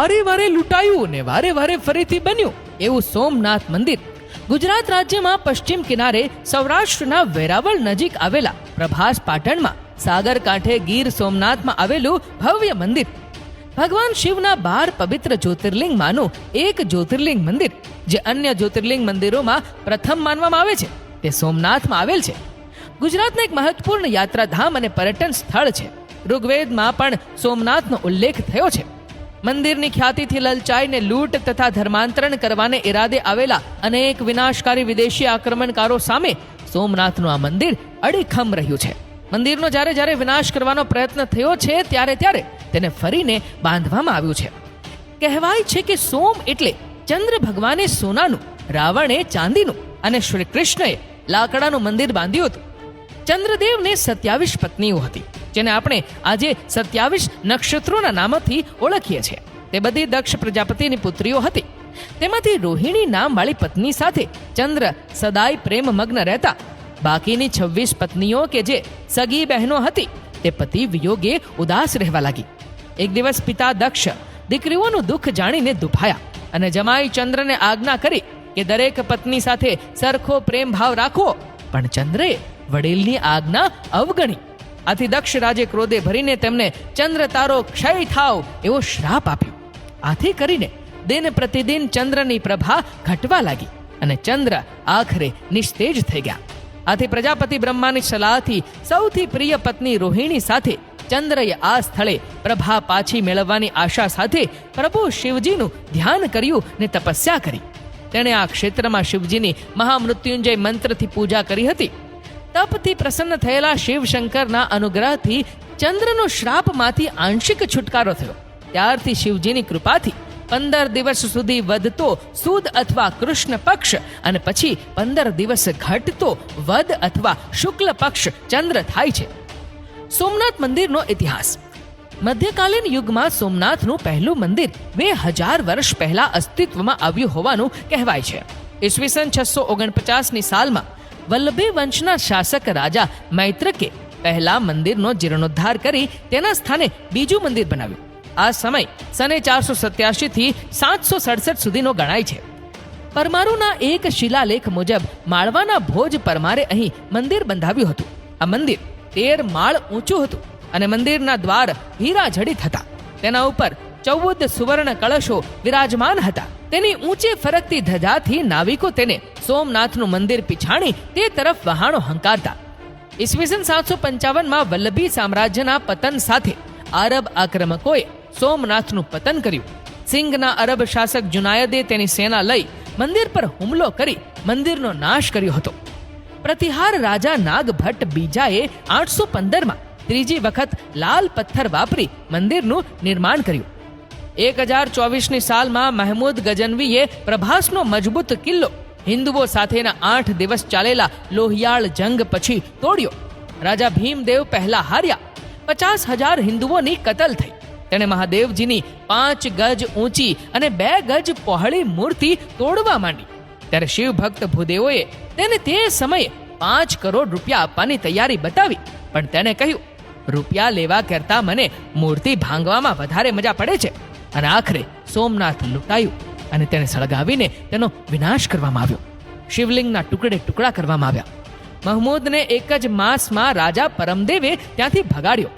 વારે વારે લૂંટાયું ને વારે વારે ફરીથી બન્યું. એવું સોમનાથ મંદિર. ગુજરાત રાજ્યમાં પશ્ચિમ કિનારે સૌરાષ્ટ્રના વેરાવળ નજીક આવેલા પ્રભાસ પાટણમાં સાગર કાંઠે ગીર સોમનાથમાં આવેલું ભવ્ય મંદિર. ભગવાન શિવના બાર પવિત્ર જ્યોતિર્લિંગમાંનું એક જ્યોતિર્લિંગ મંદિર, જે અન્ય જ્યોતિર્લિંગ મંદિરોમાં પ્રથમ માનવામાં આવે છે. તે સોમનાથમાં આવેલ છે. ગુજરાતનું એક મહત્વપૂર્ણ યાત્રાધામ અને પર્યટન સ્થળ છે. ઋગ્વેદમાં પણ સોમનાથનો ઉલ્લેખ થયો છે. મંદિરની ખ્યાતિથી લલચાઈને લૂંટ તથા ધર્માંતરણ કરવાને ઈરાદે આવેલા અનેક વિનાશકારી વિદેશી આક્રમણકારો સામે સોમનાથનું આ મંદિર અડીખમ રહ્યું છે. મંદિરનો જ્યારે જ્યારે વિનાશ કરવાનો પ્રયત્ન થયો છે, ત્યારે ત્યારે તેને ફરીને બાંધવામાં આવ્યું છે. કહેવાય છે કે સોમ એટલે ચંદ્ર ભગવાને સોનાનું, રાવણે ચાંદીનું અને શ્રી કૃષ્ણએ લાકડાનું મંદિર બાંધ્યું હતું. ચંદ્રદેવને સત્યાવીસ પત્નીઓ હતી, જેને આપણે આજે સત્યાવીસ નક્ષત્રોના નામથી ઓળખીએ છીએ. તે બધી દક્ષ પ્રજાપતિની પુત્રીઓ હતી. તેમાંથી રોહિણી નામવાળી પત્ની સાથે ચંદ્ર સદાય પ્રેમમગ્ન રહેતા. બાકીની છવ્વીસ પત્નીઓ કે જે સગી બહેનો હતી, તે પતિ વિયોગે ઉદાસ રહેવા લાગી. એક દિવસ પિતા દક્ષ દીકરીઓનું દુઃખ જાણીને દુભાયા અને જમાઈ ચંદ્રને આજ્ઞા કરી કે દરેક પત્ની સાથે સરખો પ્રેમ ભાવ રાખો પણ ચંદ્રએ વડીલની આજ્ઞા અવગણી. આથી દક્ષ રાજે ક્રોધે ભરીને તેમને ચંદ્ર તારો ક્ષય થાવ એવો શ્રાપ આપ્યો. આથી કરીને દિન પ્રતિદિન ચંદ્રની પ્રભા ઘટવા લાગી અને ચંદ્ર આખરે નિસ્તેજ થઈ ગયા. આથી પ્રજાપતિ બ્રહ્માની સલાહથી સૌથી પ્રિય પત્ની રોહિણી સાથે ચંદ્રએ આ સ્થળે પ્રભા પાછી મેળવવાની આશા સાથે પ્રભુ શિવજીનું ધ્યાન કર્યું ને તપસ્યા કરી. તેણે આ ક્ષેત્રમાં શિવજીની મહામૃત્યુંજય મંત્રથી પૂજા કરી હતી. તપથી પ્રસન્ન થયેલા શિવશંકરના અનુગ્રહથી ચંદ્રનો શ્રાપમાંથી આંશિક છુટકારો થયો. ત્યારથી શિવજીની કૃપાથી પંદર દિવસ સુધી વધતો સુદ અથવા કૃષ્ણ પક્ષ અને પછી પંદર દિવસ ઘટતો વદ અથવા શુક્લ પક્ષ ચંદ્ર થાય છે. સોમનાથ મંદિરનો ઇતિહાસ. મધ્યકાલીન યુગમાં સોમનાથનું પહેલું મંદિર બે હજાર વર્ષ પહેલા અસ્તિત્વમાં આવ્યું હોવાનું કહેવાય છે. ઈસવીસન છસો ઓગણપચાસની સાલમાં વલ્લભી વંશના શાસક રાજા મૈત્રકે પહેલા મંદિરનો જીર્ણોદ્ધાર કરી તેના સ્થાને બીજું મંદિર બનાવ્યું. આ સમય સને ચારસો સત્યાસી થી સાતસો સડસઠ સુધીનો ગણાય છે. પરમારુના એક શિલાલેખ મુજબ માળવાના ભોજ પરમારે અહીં મંદિર બંધાવ્યું હતું. આ મંદિર તેર માળ ઊંચું હતું અને મંદિરના દ્વાર હીરા જડિત હતા તેના ઉપર ચૌદ સુવર્ણ કળશો વિરાજમાન હતા. તેની ઊંચે ફરકતી ધજાથી નાવિકો તેને સોમનાથનું મંદિર પીછાણી તે તરફ વહાણો હંકારતા. ઈસવીસન સાતસો પંચાવનમાં વલ્લભી સામ્રાજ્યના પતન સાથે આરબ આક્રમકોએ સોમનાથનું પતન કર્યું. સિંઘના અરબ શાસક જુનાયદે તેની સેના લઈ મંદિર પર હુમલો કરી મંદિરનો નાશ કર્યો હતો. પ્રતિહાર રાજા નાગભટ્ટ બીજાએ આઠસો પંદરમાં ત્રીજી વખત લાલ પથ્થર વાપરી મંદિરનું નિર્માણ કર્યું. એક હજાર ચોવીસની સાલમાં મહેમૂદ ગજનવીએ પ્રભાસનો મજબૂત કિલ્લો હિન્દુઓ સાથેના આઠ દિવસ ચાલેલા લોહિયાળ જંગ પછી તોડ્યો. રાજા ભીમદેવ પહેલા હાર્યા. પચાસ હજાર હિન્દુઓની કતલ થઈ. તેણે મહાદેવજીની પાંચ ગજ ઊંચી અને બે ગજ પહોળી મૂર્તિ તોડવા માંડી. ત્યારે શિવ ભક્ત ભૂદેવોએ તેને તે સમયે પાંચ કરોડ રૂપિયા આપવાની તૈયારી બતાવી. પણ તેણે કહ્યું, રૂપિયા લેવા કરતા મને મૂર્તિ ભાંગવામાં વધારે મજા પડે છે. અને આખરે સોમનાથ લૂંટાયું અને તેને સળગાવીને તેનો વિનાશ કરવામાં આવ્યો. શિવલિંગના ટુકડે ટુકડા કરવામાં આવ્યા. મહમૂદને એક જ માસમાં રાજા પરમદેવે ત્યાંથી ભગાડ્યો.